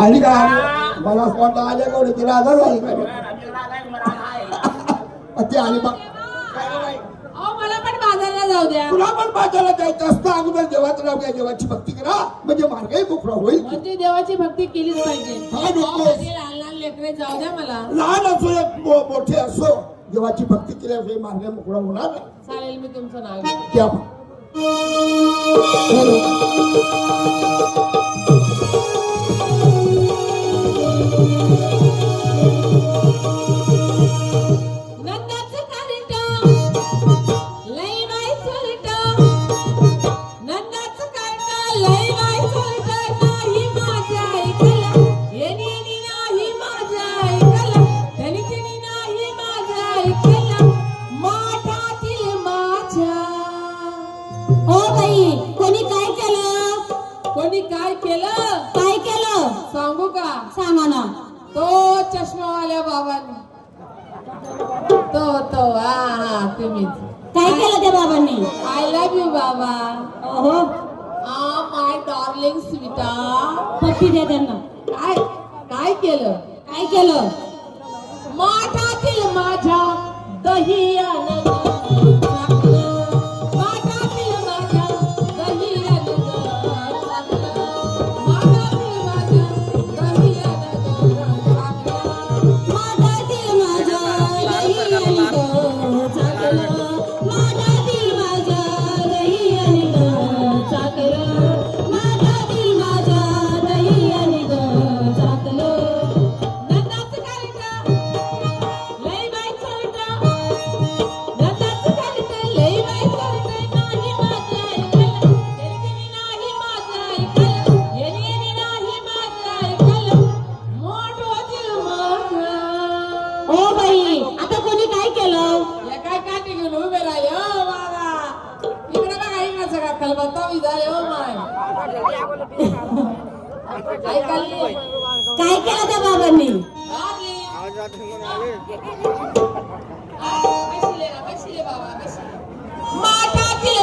आणि काय? मला असं वाटतं आल्या का तिला आजार झाली काय ती आली मला पण बाजारला जाऊ द्या. तुला पण बाजारात जायचं असतं. अगोदर देवाचं नाव घ्या देवाची भक्ती करा म्हणजे मार्गही मोकळा होईल. म्हणजे देवाची भक्ती केलीच पाहिजे. हा, लहान लहान लेकरे जाऊ द्या मला. लहान असो मोठे असो देवाची भक्ती केल्याशिवाय मार्ग मोकळा होणार चालेल मी तुमचं नाव. घ्या कोणी काय केलं? काय केलं? सांगू का? सांगा ना. तो चष्मावाल्या बाबांनी. तो तो. हा हा तुम्हीच. काय केलं त्या बाबांनी? आय लव्ह यू बाबा. हो आ माय डार्लिंग स्वीटा पप्पी द्या त्यांना. काय काय केलं? काय केलं? माठातील माझ्या दहियानं टाकलं. खलबत्ता झाले हो माय. ऐकाली काय केलं त्या बाबांनी? माठातील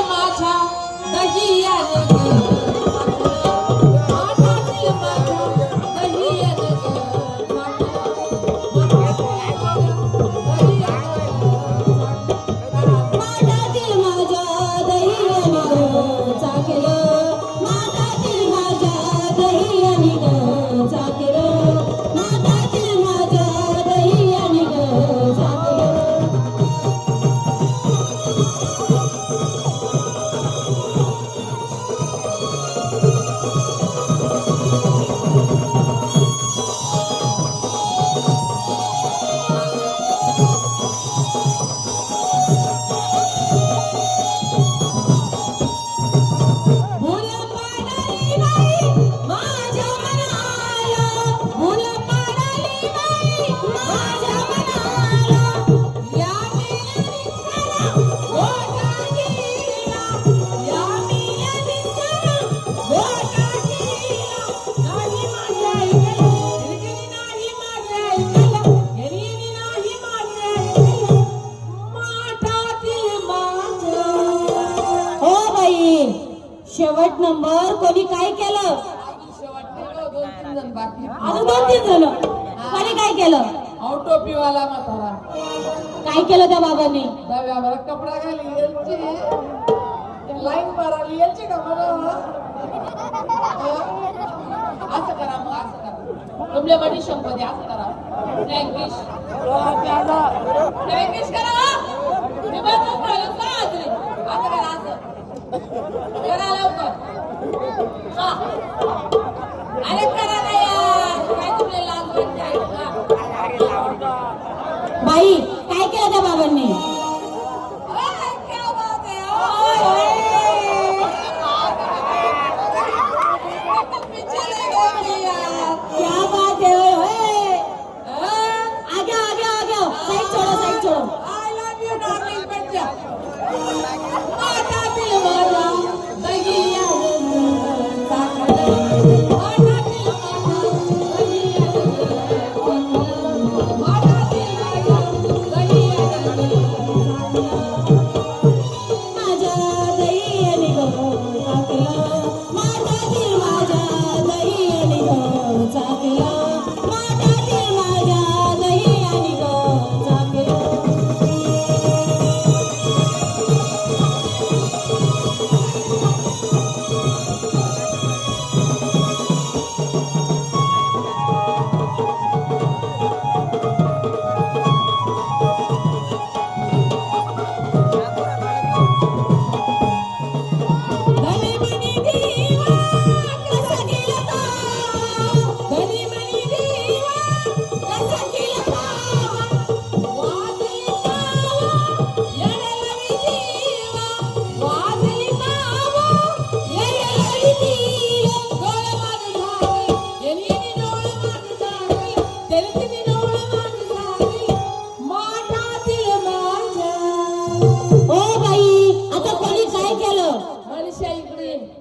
शेवट नंबर कोणी काय केलं? अजून दोन तीन जण कोणी काय केलं? ऑटोपीवाला म्हातारा काय केलं त्या बाबांनी? दव्यावर कपडा घाली यायचे लाईन माराली यायचे का मला? असं करा मग असं करा. तुमल्या बडी शंपदी असं करा. फ्रँकिश फ्रँकिश কেউটা পাবেননি I love you, darling, Benja.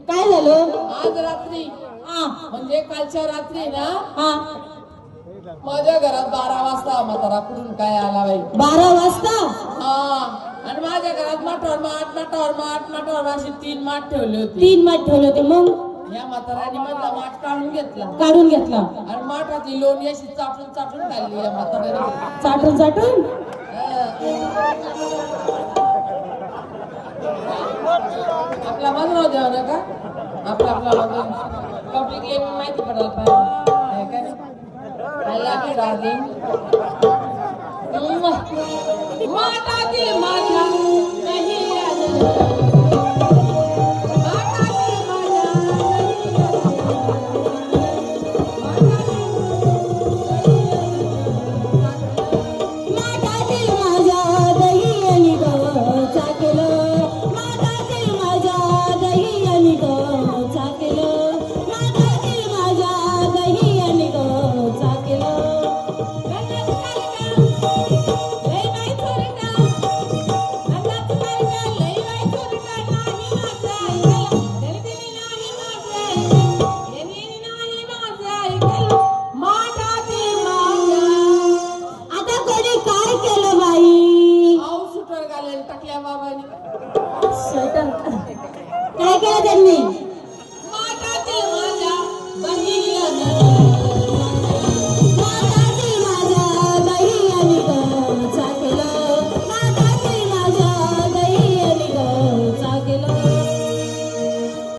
काय झालं? आज रात्री हा म्हणजे कालच्या रात्री ना हा. माझ्या घरात बारा वाजता म्हातारा कुठून काय आला बाई? बारा वाजता? हा. आणि माझ्या घरात माठावर माठ माठावर माठ माठावर अशी तीन माठ ठेवले होते. तीन माठ ठेवले होते. मग? या म्हाताऱ्याने मधला माठ काढून घेतला. काढून घेतला. आणि माठातली लोणी अशी चाटून चाटून खाल्ली या म्हाताऱ्याने. चाटून चाटून? आपला मधुराव देवा ना का? आपला आपला पब्लिकला माहिती पडायला पाहिजे. काय love you, darling. माठातील माझ्या नाही. माझं ऐकलं.